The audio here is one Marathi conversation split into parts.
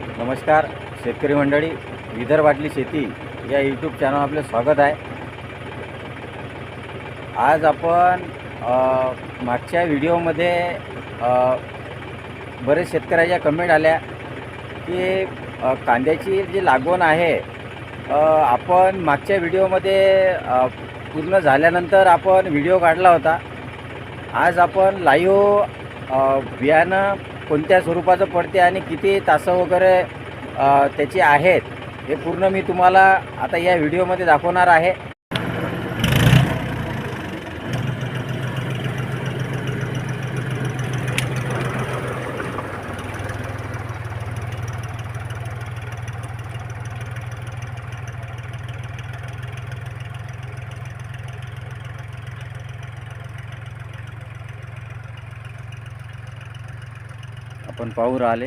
नमस्कार शेतकरी मंडळी विदर्भातली शेती या यूट्यूब चॅनल आपले स्वागत आहे. आज आपण मागच्या व्हिडिओमध्ये बरेच शेतकऱ्याच्या कमेंट आल्या की कांद्याची जी लागवण आहे आपण मागच्या व्हिडिओमध्ये पूर्ण झाल्यानंतर आपण व्हिडिओ काढला होता. आज आपण लाईव्ह बियाणं कोणत्या स्वरूपाचं पडते आणि किती तासं वगैरे त्याची आहेत हे पूर्ण मी तुम्हाला आता या व्हिडिओमध्ये दाखवणार आहे. आपण पाहू राहिले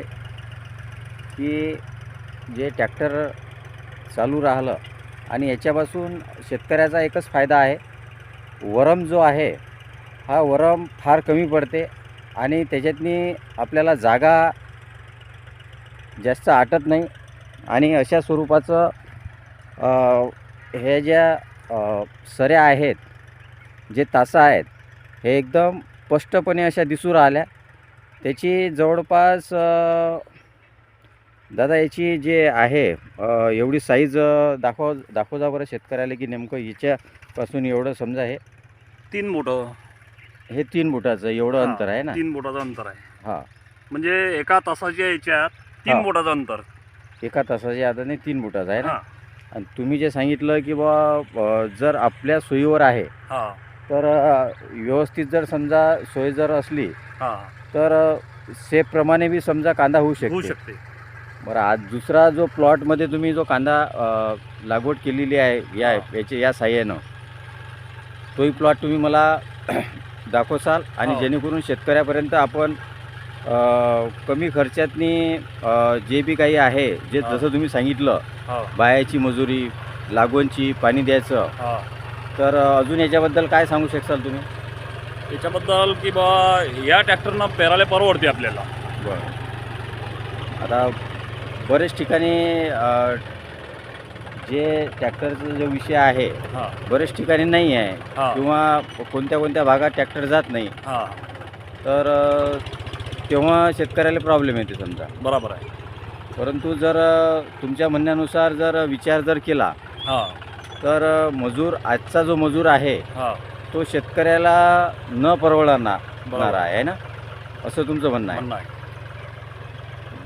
की जे ट्रॅक्टर चालू राहिलं आणि याच्यापासून शेतकऱ्याचा एकच फायदा आहे. वरम जो आहे हा वरम फार कमी पडते आणि त्याच्यातनी आपल्याला जागा जास्त आटत नाही आणि अशा स्वरूपाचं हे ज्या सऱ्या आहेत जे तासा आहेत हे एकदम स्पष्टपणे अशा दिसू राहिल्या. त्याची जवळपास दादा याची जे आहे एवढी साईज दाखव दाखव जा बरं शेतकऱ्याला की नेमकं याच्यापासून एवढं समजा हे? तीन बोटं. हे तीन बुटाचं एवढं अंतर आहे ना? तीन बोटाचं अंतर आहे. हां. म्हणजे एका तासाच्या याच्यात तीन हा. बोटाचं अंतर. एका तासाच्या आधाने तीन बुटाचं आहे ना? हा. आणि तुम्ही जे सांगितलं की बा जर आपल्या सोयीवर आहे हा. तर व्यवस्थित जर समजा सोय जर असली हा तर सेफप्रमाणे बी समजा कांदा होऊ होऊ शकते शकते बरं आज दुसरा जो प्लॉटमध्ये तुम्ही जो कांदा लागवड केलेली आहे या. याच्या या साह्यानं तोही प्लॉट तुम्ही मला दाखवसाल आणि हो. जेणेकरून शेतकऱ्यापर्यंत आपण कमी खर्चातनी जे बी काही आहे जे. जसं तुम्ही सांगितलं हा बायाची मजुरी लागवणची पाणी द्यायचं तर अजून याच्याबद्दल काय सांगू शकाल तुम्ही? त्याच्याबद्दल की बा या ट्रॅक्टरनं पेरायला परवडते आपल्याला. बरं. आता बरेच ठिकाणी अ, जे ट्रॅक्टरचा जो विषय आहे हा. बरेच ठिकाणी नाही आहे. हा. किंवा कोणत्या कोणत्या भागात ट्रॅक्टर जात नाही. हा. तर अ, तेव्हा शेतकऱ्याला प्रॉब्लेम येते समजा. बरोबर आहे. परंतु जर अ, तुमच्या म्हणण्यानुसार जर विचार जर केला हा. तर मजूर आजचा जो मजूर आहे हा. तो शेतकऱ्याला न परवडणार आहे ना? असं तुमचं म्हणणं आहे.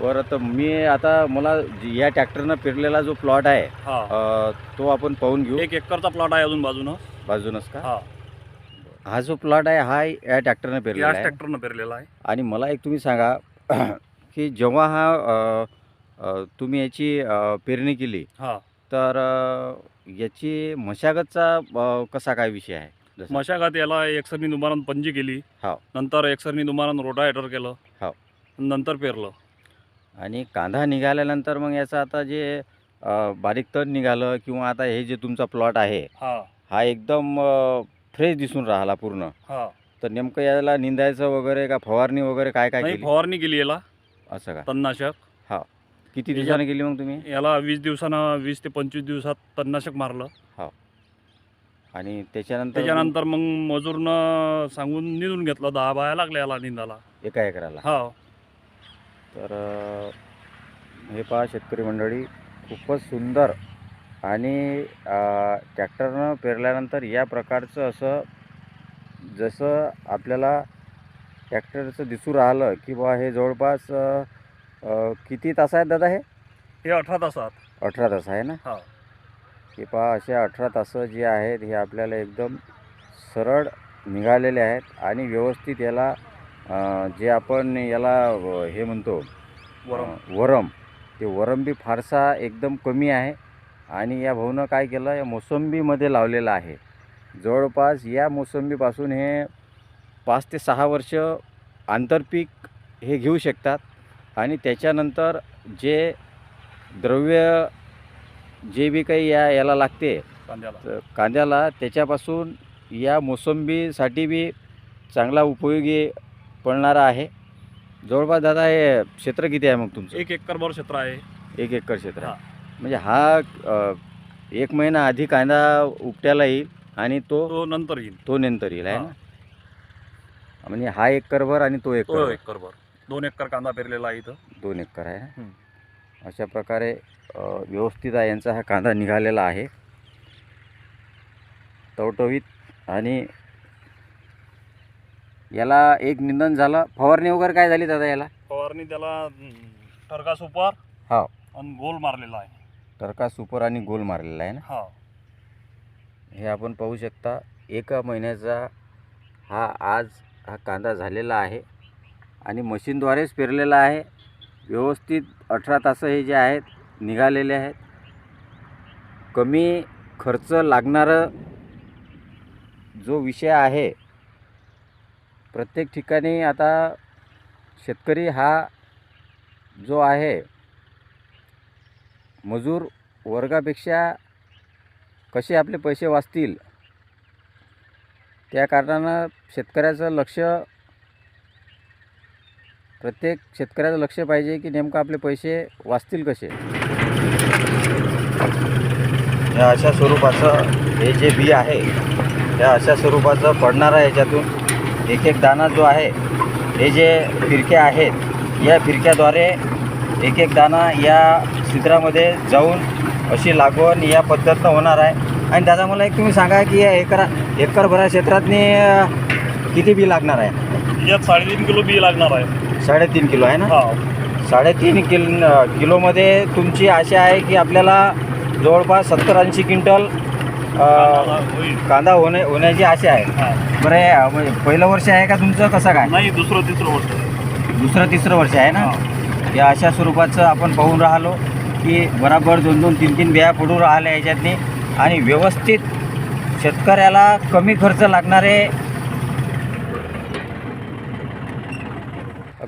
बरं तर मी आता मला जी- या ट्रॅक्टरनं पेरलेला जो प्लॉट आहे हा. अ, तो आपण पाहून घेऊ. एक एकरचा प्लॉट आहे अजून बाजूनं. बाजूनच का? हा. हा जो प्लॉट आहे हा या ट्रॅक्टरनं पेरलेला आहे. ट्रॅक्टरनं पेरलेला आहे. आणि मला एक तुम्ही सांगा की जेव्हा हा अ, अ, तुम्ही याची अ, पेरणी केली हा. तर अ, याची मशागतचा कसा काय विषय आहे? मशागत याला एकसरनी दुमारानं पंजी केली. हो. नंतर एकसरनी दुमारानं रोटावेटर केलं. हो. नंतर पेरलं. आणि कांदा निघाल्यानंतर मग याचं आता जे बारीक तण निघालं किंवा आता हे जे तुमचा प्लॉट आहे हा. हा एकदम फ्रेश दिसून राहिला पूर्ण. हा. तर नेमकं याला निंदायचं वगैरे का फवारणी वगैरे काय काय फवारणी केली याला. असं का? तणनाशक. किती दिवसाने केली मग तुम्ही? याला वीस दिवसानं वीस ते पंचवीस दिवसात तणनाशक मारलं. आणि त्याच्यानंतर त्याच्यानंतर मग मजूरनं सांगून निंदून घेतलं दहा बाया लागल्या याला निंदाला. एका एकराला? हा. तर अ, हे पहा शेतकरी मंडळी खूपच सुंदर आणि अ, ट्रॅक्टरनं पेरल्यानंतर या प्रकारचं असं जसं आपल्याला ट्रॅक्टरचं दिसू राहिलं की बा हे जवळपास अ, अ, किती तास आहेत दादा हे? हे अठरा तासात अठरा तास आहे ना? हा. हे पहा असे अठरा तास जे आहेत हे आपल्याला एकदम सरळ निघालेले आहेत आणि व्यवस्थित याला अ, जे आपण याला अ, हे म्हणतो वरम. अ, वरम. ते वरम बी फारसा एकदम कमी आहे आणि या भाऊनं काय केलं या मोसंबीमध्ये लावलेलं आहे. जवळपास या मोसंबीपासून हे पाच ते सहा वर्ष आंतरपीक हे घेऊ शकतात. आणि त्याच्यानंतर जे द्रव्य जे बी काही या याला लागते कांद्याला. तर कांद्याला त्याच्यापासून या मोसंबीसाठी बी चांगला उपयोगी पडणारा आहे. जवळपास दादा हे क्षेत्र किती आहे मग तुमचं? एक एकरभर क्षेत्र आहे. एक एकर क्षेत्र. आहे. म्हणजे हा अ, एक महिना आधी कांदा उपट्याला येईल आणि तो तो नंतर येईल. तो नंतर येईल आहे हा. ना? म्हणजे हा एकरभर आणि तो तो एकर एकरभर दोन एकर कांदा पेरलेला आहे इथं. दोन एकर आहे हं. अशा प्रकारे अ, व्यवस्थित आहे यांचा हा कांदा निघालेला आहे. टवटवीत आणि याला एक निंदन झालं. फवारणी वगैरे काय झाली दादा याला? फवारणी त्याला टरका सुपर हो. आणि गोल मारलेला आहे. टरका सुपर आणि गोल मारलेला आहे ना? हा हे आपण पाहू शकता एका महिन्याचा हा आज हा कांदा झालेला आहे. आणि मशीनद्वारेच पेरलेलं आहे. व्यवस्थित अठरा तास हे जे आहेत निघालेले आहेत. कमी खर्च लागणारं जो विषय आहे प्रत्येक ठिकाणी आता शेतकरी हा जो आहे मजूर वर्गापेक्षा कसे आपले पैसे वाचतील? त्या कारणानं शेतकऱ्याचं लक्ष प्रत्येक शेतकऱ्याचं लक्ष पाहिजे की नेमकं आपले पैसे वाचतील कसे. या अशा स्वरूपाचं हे जे बी आहे त्या अशा स्वरूपाचं पडणारा याच्यातून एक एक दाणा जो आहे हे जे फिरक्या आहेत या फिरक्याद्वारे एक एक दाणा या छिद्रामध्ये जाऊन अशी लागवड या पद्धतीनं होणार आहे. आणि दादा मला एक तुम्ही सांगा की या एकरा एकरभरा क्षेत्रातनी किती बी लागणार आहे? यात साडेतीन किलो बी लागणार आहे. साडेतीन किलो आहे ना? हा. साडेतीन किल किलोमध्ये तुमची आशा आहे की आपल्याला जवळपास सत्तर ऐंशी क्विंटल कांदा होणे होण्याची आशा आहे. बरं हे, म्हणजे पहिलं वर्ष आहे का तुमचं? कसं काय? नाही दुसरं तिसरं वर्ष दुसरं तिसरं वर्ष आहे ना. या अशा स्वरूपाचं आपण पाहून राहिलो की बराबर दोन दोन तीन तीन बिया पडून राहिल्या याच्यातनी. आणि व्यवस्थित शेतकऱ्याला कमी खर्च लागणारे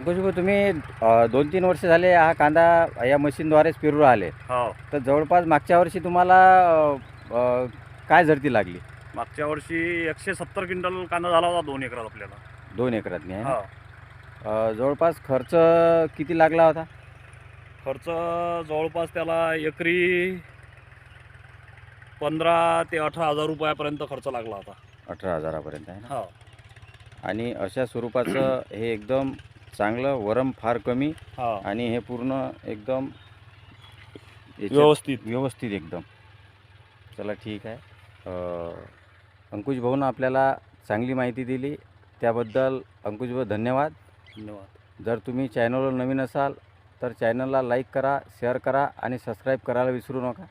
अंकुशभाऊ तुम्ही अ, दोन तीन वर्ष झाले हा कांदा या मशीनद्वारेच पेरू राहिले. हा. तर जवळपास मागच्या वर्षी तुम्हाला अ, अ, काय झडती लागली? मागच्या वर्षी एकशे सत्तर क्विंटल कांदा झाला होता दोन एकरात आपल्याला. दोन एकरातनी आहे ना? हा. अ, जवळपास खर्च किती लागला होता? खर्च जवळपास त्याला एकरी पंधरा ते अठरा हजार रुपयापर्यंत खर्च लागला होता. अठरा हजारापर्यंत आहे ना? हा. आणि अशा स्वरूपाचं हे एकदम चांगलं वरम फार कमी हा. आणि हे पूर्ण एकदम याच्यात व्यवस्थित. व्यवस्थित एकदम. चला ठीक आहे. अ, अंकुश भाऊनं आपल्याला चांगली माहिती दिली. त्याबद्दल अंकुश भाऊ धन्यवाद. धन्यवाद. जर तुम्ही चॅनलवर नवीन असाल तर चॅनलला लाईक करा शेअर करा आणि सबस्क्राईब करायला विसरू नका.